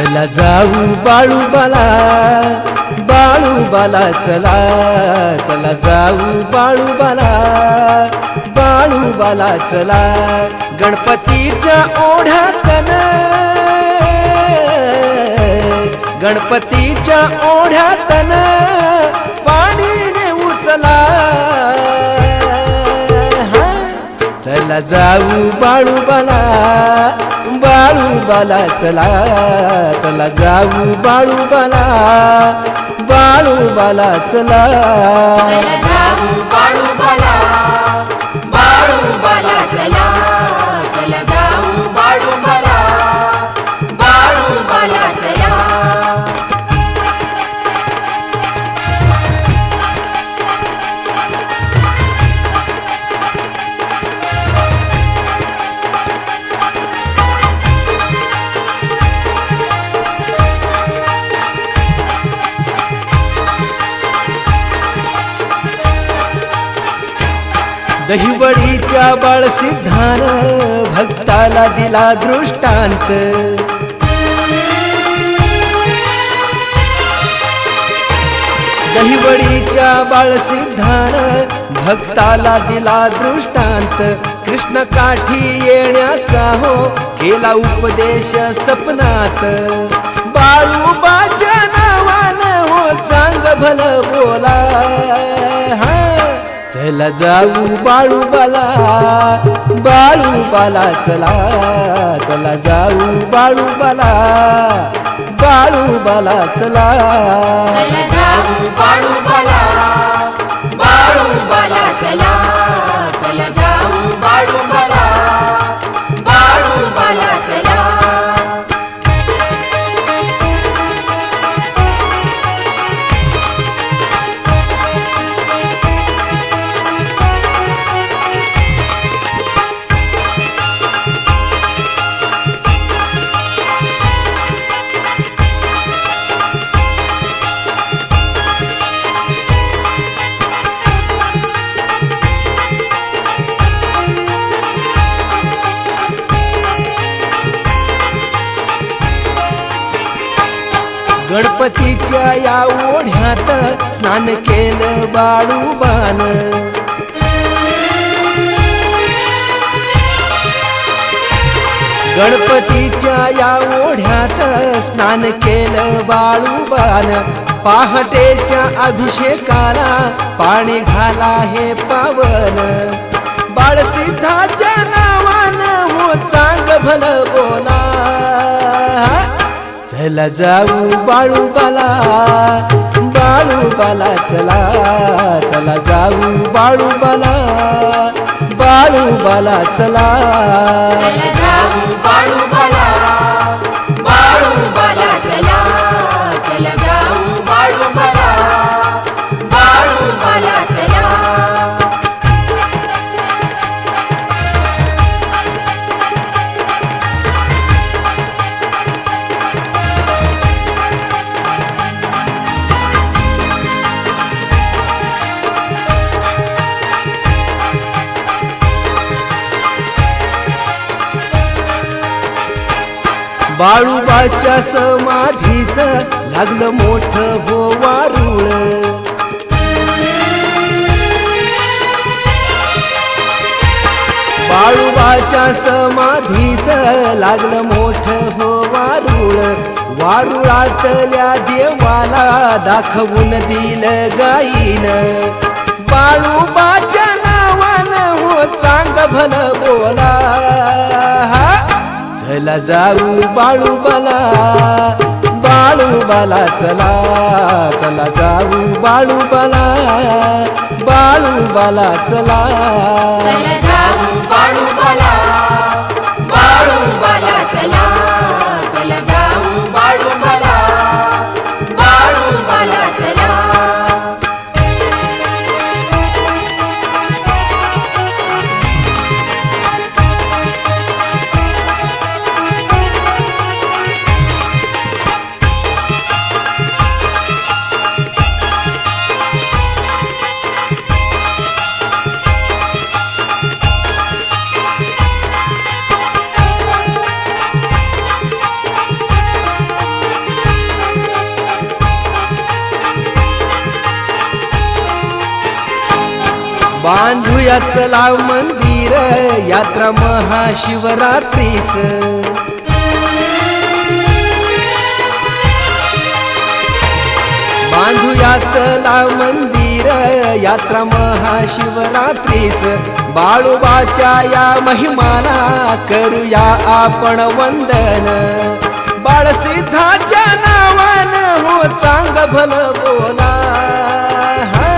चला जाऊ बाळूबाला बाळूबाला चला चला जाऊ बाळूबाला बाळूबाला चला. गणपतीच्या ओढ्यात गणपतीच्या ओढ्यात पाणी नेऊ चला. चला जाऊ बाळूबाला बाळूबाला चला चला जाऊ बाळूबाला बाळूबाला चला. दहिवडीच्या बाळसिद्धान भक्ताला दिला दृष्टांत. दहिवडीच्या बाळसिद्धान भक्ताला दिला दृष्टांत. कृष्ण काठी येण्याचा हो केला उपदेश सपनात. बाळूबाच्या नावानं हो चांग भल बोला हा. चला जाऊ बाळूबाला बाळूबाला चला चला जाऊ बाळूबाला बाळूबाला चला. चला जाऊ बाळूबाला बाळूबाला गणपतीच्या या ओढ्यात स्नान केलं बाळूबान गणपतीच्या या ओढ्यात स्नान केलं बाळूबान पहाटेच्या अभिषेकाला पाणी घाला हे पावन. बाळसिद्धाच्या नावानं हो चांग भल बोला. चला जाऊ बाळूबाला बाळूबाला चला चला जाऊ बाळूबाला बाळूबाला चला. चला जाऊ बाळूबाला बाळूबाच्या समाधीस लागलं मोठं हो वारुळ बाळूबाच्या समाधीच लागलं मोठं हो वारुळ वारुळातल्या देवाला दाखवून दिलं गाईन. बाळूबाच्या नावानं हो चांग भल बोला. चला जाऊ बाळू बाला चला चला जाऊ बाळूबाला बाळू बाला चला जाऊ बाळू बाला. बांधूया चला मंदिर यात्रा महाशिवरात्रीस. बांधूया चला मंदिर यात्रा महाशिवरात्रीस. बाळूबाच्या या महिमाला करूया आपण वंदन. बाळसिद्धाच्या नावानं हो चांग भल बोला. हा.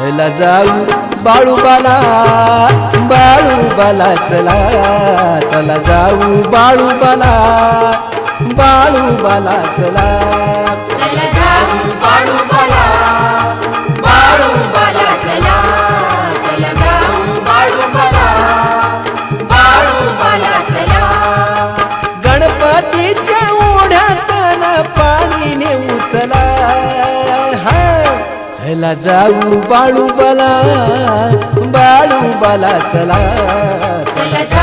चला जाऊ. बाळूबाला बाळूबाला चला चला जाऊ. बाळूबाला बाळूबाला चला. चला जाऊ बाळूबाला चला जाऊ बाळू बाला बाळू बाला चला चला